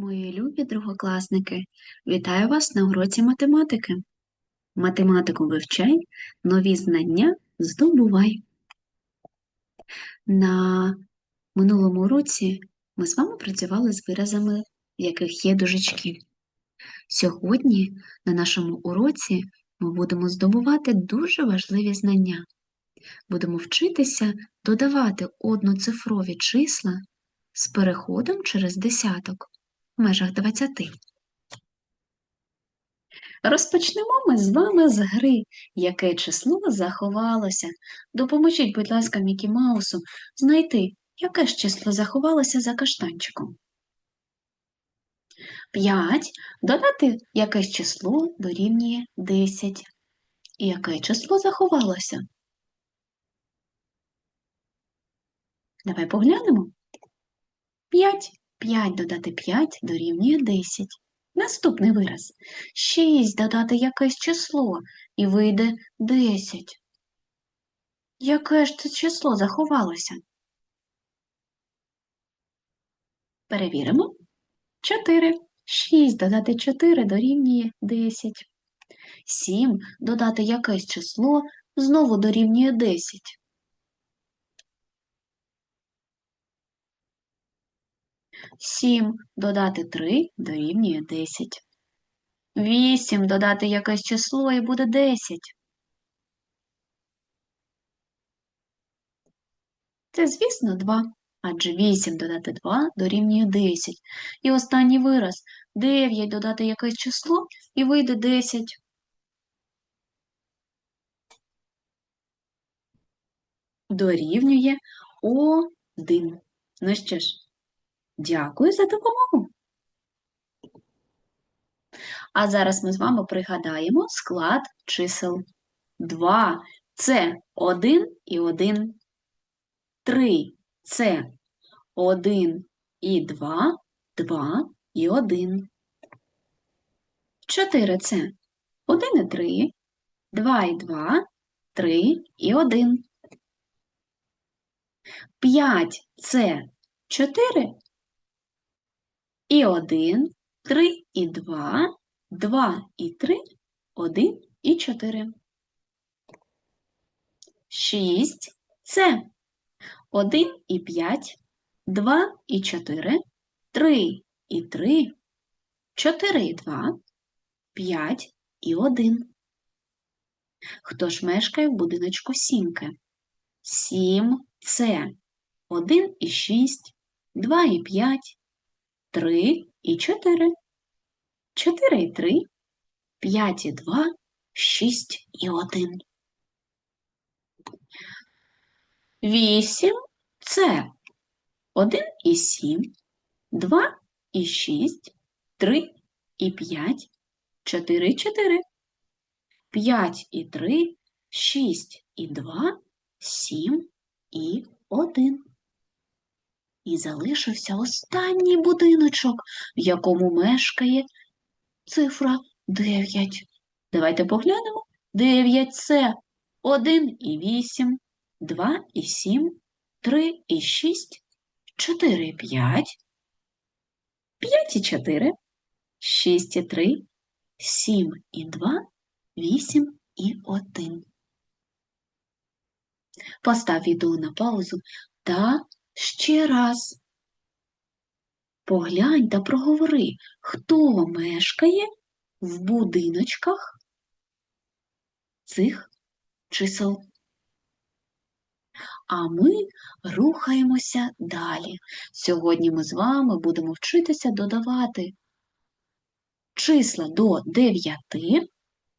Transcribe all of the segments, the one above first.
Мої любі другокласники, вітаю вас на уроці математики. Математику вивчай, нові знання здобувай. На минулому уроці ми з вами працювали з виразами, в яких є дужечки. Сьогодні на нашому уроці ми будемо здобувати дуже важливі знання. Будемо вчитися додавати одноцифрові числа з переходом через десяток межах 20. Розпочнемо ми з вами з гри, яке число заховалося. Допоможіть, будь ласка, Мікі Маусу знайти, яке ж число заховалося за каштанчиком. 5. Додати якесь число дорівнює 10. І яке число заховалося? Давай поглянемо. 5. 5 додати 5 дорівнює 10. Наступний вираз. 6 додати якесь число і вийде 10. Яке ж це число заховалося? Перевіримо. 4. 6 додати 4 дорівнює 10. 7 додати якесь число знову дорівнює 10. Сім додати три дорівнює десять. Вісім додати якесь число і буде десять. Це, звісно, два. Адже 8 додати 2 дорівнює 10. І останній вираз 9 додати якесь число і вийде 10. Дорівнює 1. Ну що ж, Дякую за допомогу. А зараз ми з вами пригадаємо склад чисел. 2 це 1 і 1. 3 це 1 і 2, 2 і 1. 4 це 1 і 3, 2 і 2, 3 і 1. 5 це 4 і 1, 3 і 2, 2 і 3, 1 і 4. 6 це 1 і 5, 2 і 4, 3 і 3, 4 і 2, 5 і 1. Хто ж мешкає в будиночку сімки? 7 це 1 і 6, 2 і 5, 3 і 4. 4 і 3, 5 і 2, 6 і 1. 8 це 1 і 7, 2 і 6, 3 і 5, 4 і 4. 5 і 3, 6 і 2, 7 і 1. І залишився останній будиночок, в якому мешкає цифра 9. Давайте поглянемо. 9 це 1 і 8, 2 і 7, 3 і 6, 4 і 5, 5 і 4, 6 і 3, 7 і 2, 8 і 1. Постав відео на паузу та Ще раз. Поглянь та проговори, хто мешкає в будиночках цих чисел. А ми рухаємося далі. Сьогодні ми з вами будемо вчитися додавати числа до 9,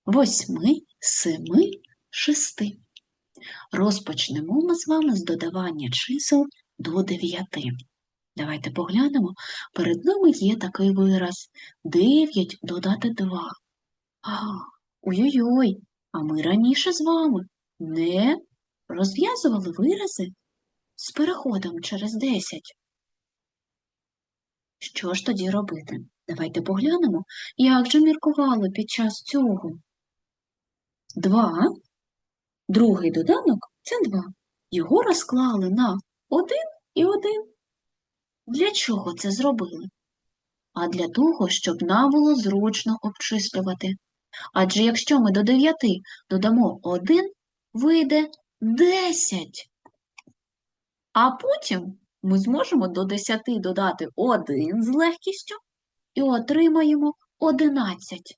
8, 7, 6. Розпочнемо ми з вами з додавання чисел до 9. Давайте поглянемо. Перед нами є такий вираз 9 додати 2. Ой-ой-ой, а ми раніше з вами не розв'язували вирази з переходом через 10. Що ж тоді робити? Давайте поглянемо, як же міркували під час цього. 2. Другий доданок це 2. Його розклали на один і один. Для чого це зробили? а для того, щоб нам було зручно обчислювати. Адже якщо ми до 9 додамо 1, вийде 10. А потім ми зможемо до 10 додати 1 з легкістю і отримаємо 11.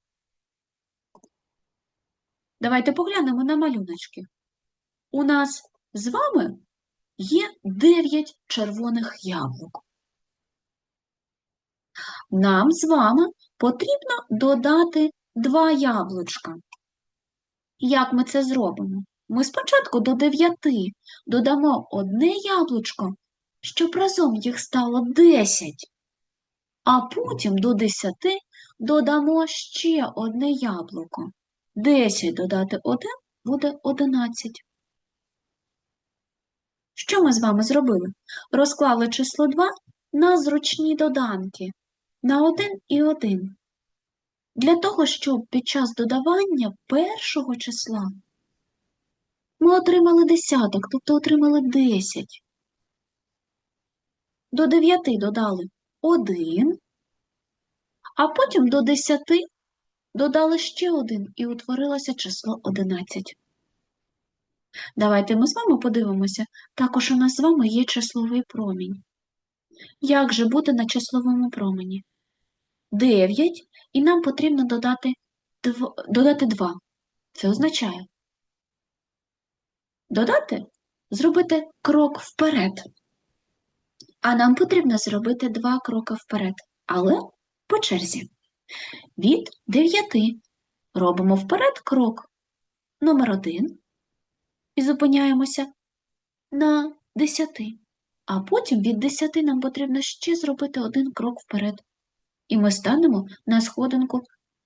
Давайте поглянемо на малюночки. У нас з вами є 9 червоних яблук. Нам з вами потрібно додати 2 яблучка. Як ми це зробимо? Ми спочатку до 9 додамо одне яблучко, щоб разом їх стало 10, а потім до 10 додамо ще одне яблуко. 10 додати 1 буде 11. Що ми з вами зробили? Розклали число 2 на зручні доданки на 1 і 1. Для того, щоб під час додавання першого числа ми отримали десяток, тобто отримали 10. До 9 додали 1, а потім до 10 додали ще 1 і утворилося число 11. Давайте ми з вами подивимося. Також у нас з вами є числовий промінь. Як же бути на числовому промені? 9, і нам потрібно додати 2. Додати 2. Це означає додати, зробити крок вперед. А нам потрібно зробити два кроки вперед, але по черзі. Від 9 робимо вперед крок номер 1 і зупиняємося на 10. А потім від 10 нам потрібно ще зробити один крок вперед. І ми станемо на сходинку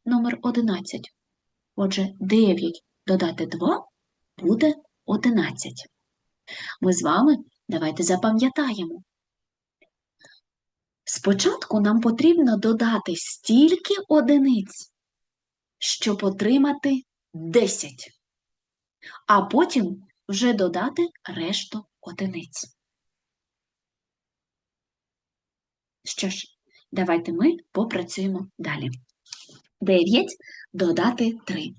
номер 11. Отже, 9 додати 2 буде 11. Ми з вами давайте запам'ятаємо. Спочатку нам потрібно додати стільки одиниць, щоб отримати 10, а потім вже додати решту одиниць. Що ж, давайте ми попрацюємо далі. 9 додати 3.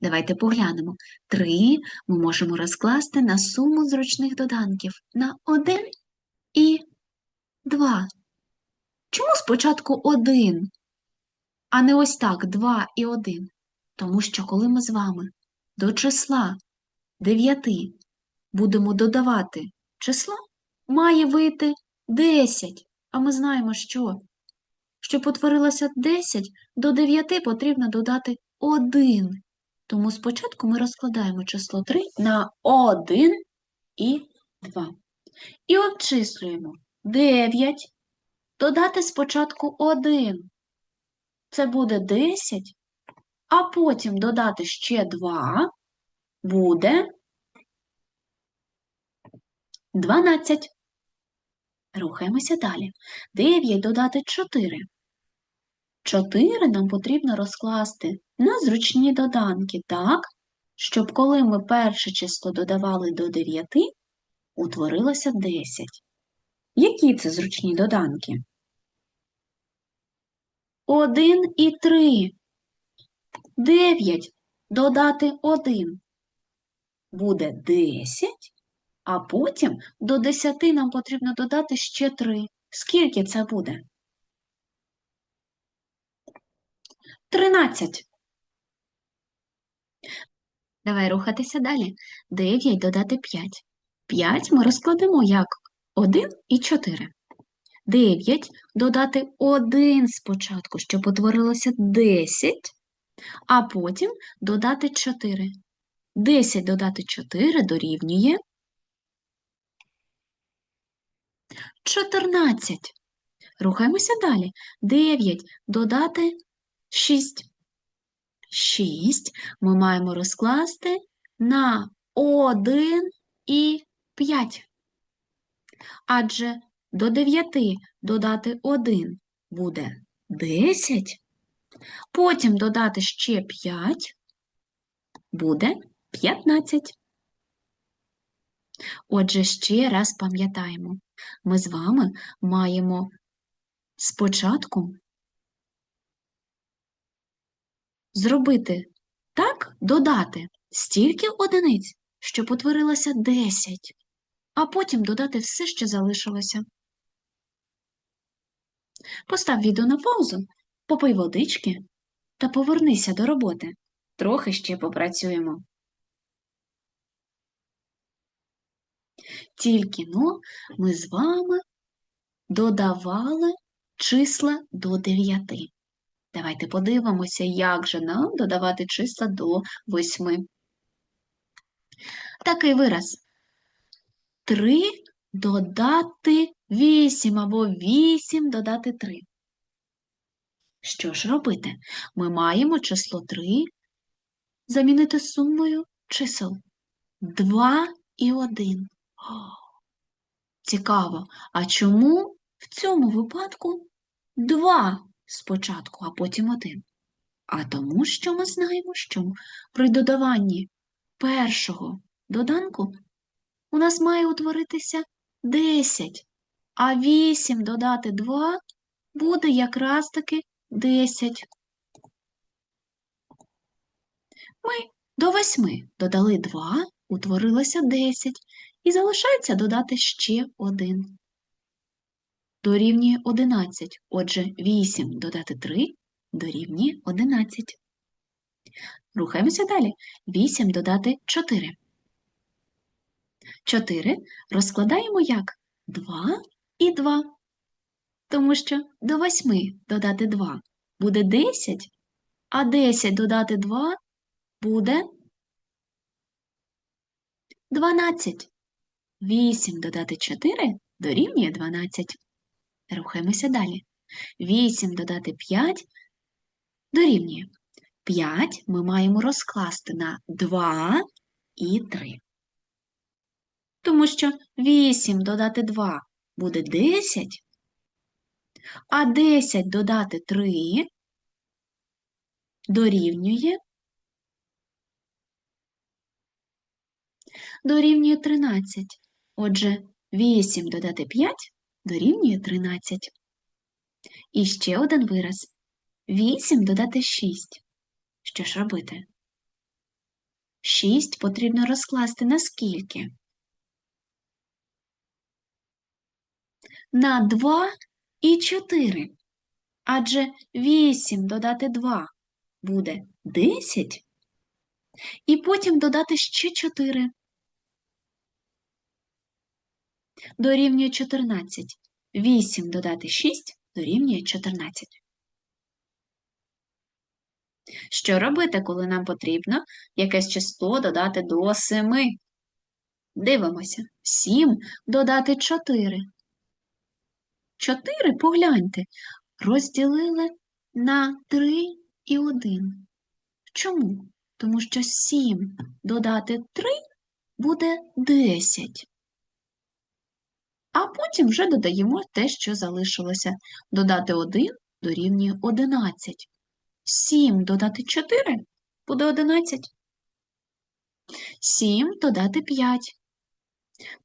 Давайте поглянемо. 3 ми можемо розкласти на суму зручних доданків на 1 і 2. Чому спочатку 1, а не ось так 2 і 1? Тому що коли ми з вами до числа 9 будемо додавати число, має вийти 10. А ми знаємо, що щоб утворилося 10, до 9 потрібно додати 1. Тому спочатку ми розкладаємо число 3 на 1 і 2. І обчислюємо 9, додати спочатку 1. Це буде 10, а потім додати ще 2 буде 12. Рухаємося далі. 9 додати 4. 4 нам потрібно розкласти на зручні доданки так, щоб коли ми перше число додавали до 9, утворилося 10. Які це зручні доданки? 1 і 3. 9 додати 1 буде 10, а потім до 10 нам потрібно додати ще 3. Скільки це буде? 13. Давай рухатися далі. 9 додати 5. 5 ми розкладемо як 1 і 4. 9 додати 1 спочатку, щоб утворилося 10, а потім додати 4. 10 додати 4 дорівнює 14. Рухаємося далі. 9 додати 6. 6 ми маємо розкласти на 1 і 5. Адже до 9 додати 1 буде 10, Потім додати ще 5 буде 15. Отже, ще раз пам'ятаємо, ми з вами маємо спочатку зробити так, додати стільки одиниць, щоб утворилося 10, а потім додати все, що залишилося. Постав відео на паузу попий водички та повернися до роботи. Трохи ще попрацюємо. Тільки но ми з вами додавали числа до 9. Давайте подивимося, як же нам додавати числа до 8. Такий вираз. 3 додати 8 або 8 додати 3. Що ж робити? Ми маємо число 3 замінити сумою чисел 2 і 1. Цікаво, а чому в цьому випадку 2 спочатку, а потім 1? А тому, що ми знаємо, що при додаванні першого доданку у нас має утворитися 10, а 8 додати 2 буде якраз таки 10. Ми до 8 додали 2, утворилося 10, і залишається додати ще 1. Дорівнює 11. Отже, 8 додати 3 дорівнює 11. Рухаємося далі. 8 додати 4. 4 розкладаємо як 2 і 2. Тому що до 8 додати 2 буде 10, а 10 додати 2 буде 12. 8 додати 4 дорівнює 12. Рухаємося далі. 8 додати 5 дорівнює. 5 ми маємо розкласти на 2 і 3. Тому що 8 додати 2 буде 10, а 10 додати 3 дорівнює дорівнює 13. Отже, 8 додати 5 дорівнює 13. І ще один вираз. 8 додати 6. Що ж робити? 6 потрібно розкласти на скільки? На 2 і 4. Адже 8 додати 2 буде 10, і потім додати ще 4. Дорівнює 14. 8 додати 6 дорівнює 14. Що робити, коли нам потрібно якесь число додати до 7? Дивимося. 7 додати 4. 4, погляньте, розділили на 3 і 1. Чому? Тому що 7 додати 3 буде 10. А потім вже додаємо те, що залишилося. Додати 1 дорівнює 11. 7 додати 4 буде 11. 7 додати 5.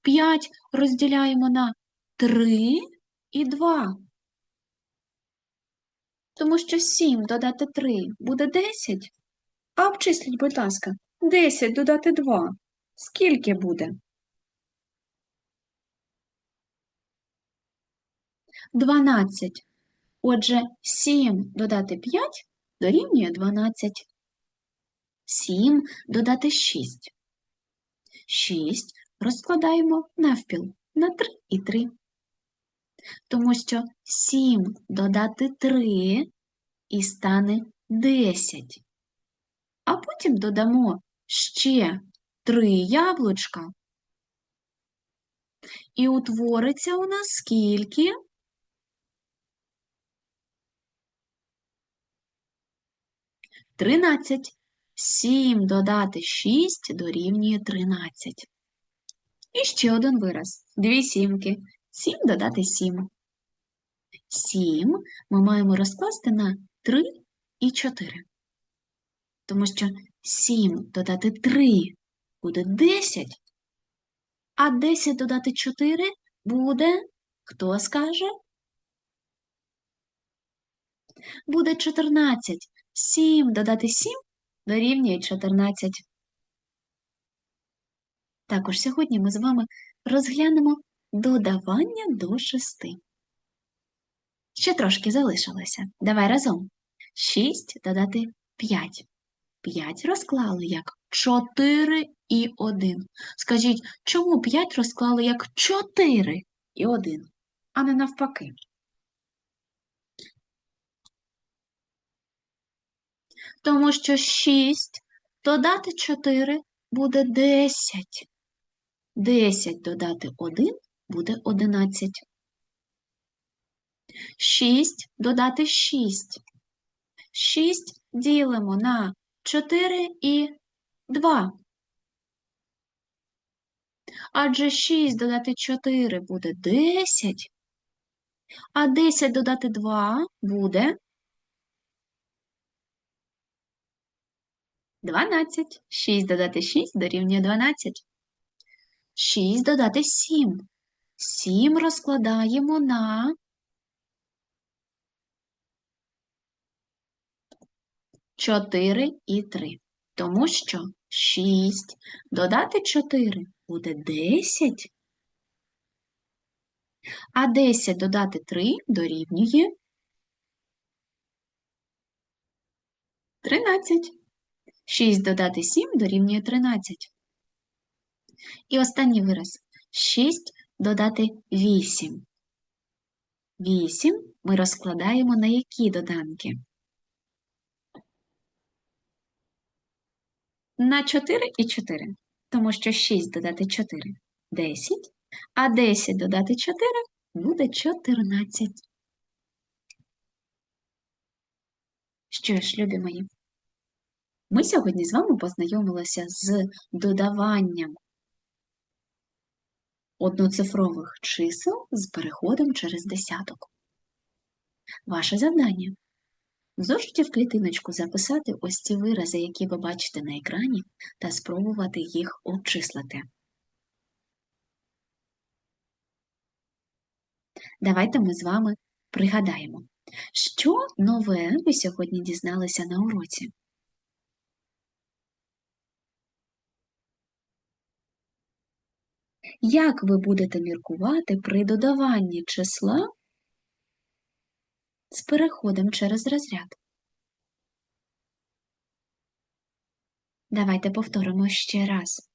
5 розділяємо на 3 і 2. Тому що 7 додати 3 буде 10. А обчисліть, будь ласка, 10 додати 2. Скільки буде? 12. Отже, 7 додати 5 дорівнює 12. 7 додати 6. 6 розкладаємо навпіл на 3 і 3. Тому що 7 додати 3 і стане 10. А потім додамо ще 3 яблучка. І утвориться у нас скільки? 13. 7 додати 6 дорівнює 13. І ще один вираз. Дві сімки. 7 додати 7. 7 ми маємо розкласти на 3 і 4. Тому що 7 додати 3 буде 10, а 10 додати 4 буде, хто скаже? Буде 14. 7 додати 7 дорівнює 14. Також сьогодні ми з вами розглянемо додавання до 6. Ще трошки залишилося. Давай разом. 6 додати 5. 5 розклали як 4 і 1. Скажіть, чому 5 розклали як 4 і 1, а не навпаки? Тому що 6 додати 4 буде 10. 10 додати 1 буде 11. 6 додати 6. 6 ділимо на 4 і 2. Адже 6 додати 4 буде 10, а 10 додати 2 буде 12. 6 додати 6 дорівнює 12. 6 додати 7. 7 розкладаємо на 4 і 3. Тому що 6 додати 4 буде 10, а 10 додати 3 дорівнює 13. 6 додати 7 дорівнює 13. І останній вираз 6 додати 8. 8 ми розкладаємо на які доданки? На 4 і 4, тому що 6 додати 4 – 10, а 10 додати 4 буде 14. Що ж, любі мої, ми сьогодні з вами познайомилися з додаванням одноцифрових чисел з переходом через десяток. Ваше завдання в зошиті в клітиночку записати ось ці вирази, які ви бачите на екрані, та спробувати їх обчислити. Давайте ми з вами пригадаємо, що нове ви сьогодні дізналися на уроці. Як ви будете міркувати при додаванні числа з переходом через розряд? Давайте повторимо ще раз.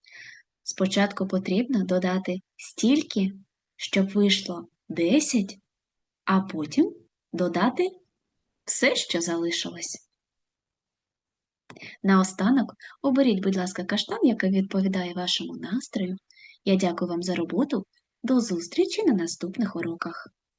Спочатку потрібно додати стільки, щоб вийшло 10, а потім додати все, що залишилось. Наостанок оберіть, будь ласка, каштан, який відповідає вашому настрою. Я дякую вам за роботу. До зустрічі на наступних уроках.